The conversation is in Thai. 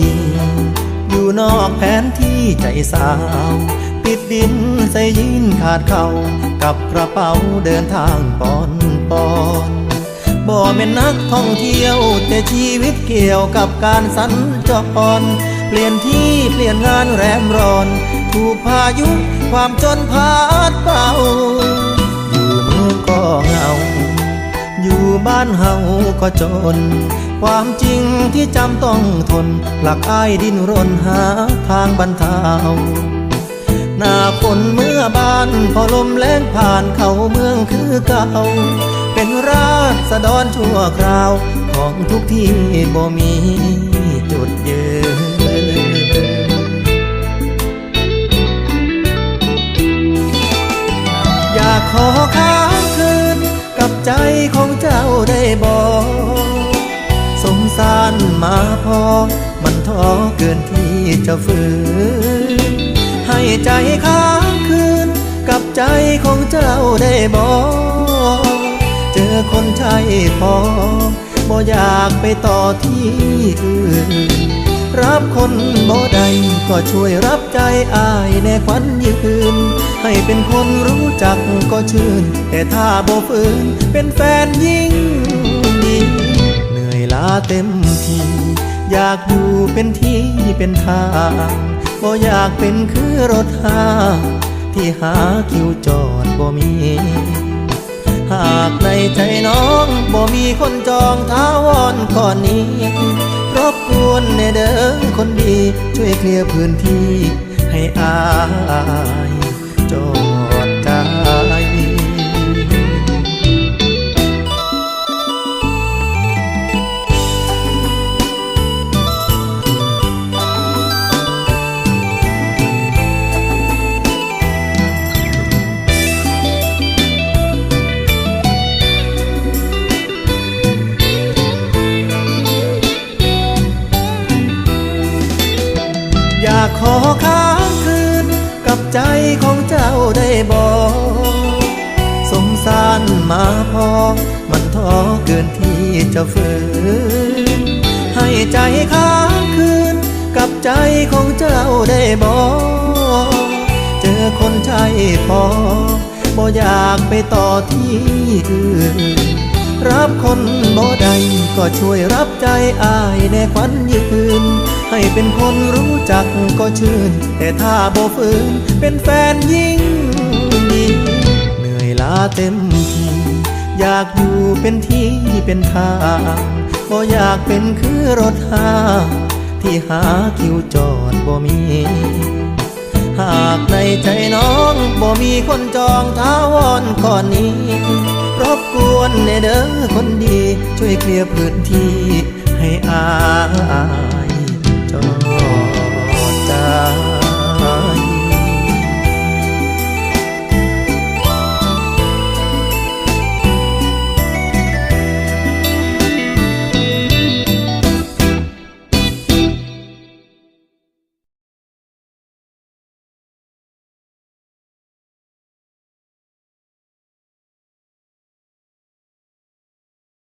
ดี อยู่นอกแผนที่ใจสาว ปิดดินใส่ยินขาดเขากับกระเป๋าเดินทางปอนปอนบ่แม่นนักท่องเที่ยว แต่ชีวิตเกี่ยวกับการสัญจรเปลี่ยนที่เปลี่ยนงานแรมร้อน ถูกพายุความจนพาดเป่า อยู่เมืองก็เหงา อยู่บ้านเฮาก็จน ความจริงที่จำต้องทน หลักอ้ายดิ้นรนหาทางบรรเทาหน้าฝนเมื่อบานพอลมแรงผ่านเข้าเมืองคือเก่า เป็นราษฎรชั่วคราวของทุกที่บ่มีจุดยืนอยากขอค้างคืนกับใจ เกินที่จะฝืนให้ใจค้างคืน กับใจของเจ้าได้บอกเจอคนใช่พอบ่อยากไปต่อที่อื่นรับคนบ่ใดก็ช่วยรับใจอายแน่ควันยืน ให้เป็นคนรู้จักก็ชื่น แต่ถ้าบ่ฝืนเป็นแฟนยิ่งดีเหนื่อยล้าเต็ม อยากอยู่เป็นที่เป็นทางบ่อยากเป็นคือรถหาที่หาคิวจอดบ่มี หากในใจน้องบ่มีคนจองท้าวอนก่อนนี้ รบกวนในเด้อคนดี ช่วยเคลียร์พื้นที่ให้อายากขอค้างคืน กับใจของเจ้าได้บอกสงสารมาพอ มันท้อเกินที่จะฝืน ให้ใจค้างคืน กับใจของเจ้าได้บอกเจอคนใช่พอบ่อยากไปต่อที่อื่น รับคนบ่ใดก็ช่วยรับใจอายแน่ควันยืน ให้เป็นคนรู้จักก็ชื่น แต่ถ้าบ่ฝืนเป็นแฟนยิ่งดีเหนื่อยล้าเต็มทีอยากอยู่เป็นที่เป็นทางบ่อยากเป็นคือรถหาที่หาคิวจอดบ่มี หากในใจน้องบ่มีคนจองท้าวอนก่อนนี้รบกวน ในเด้อคนดี ช่วยเคลียร์พื้นที่ให้อายจอ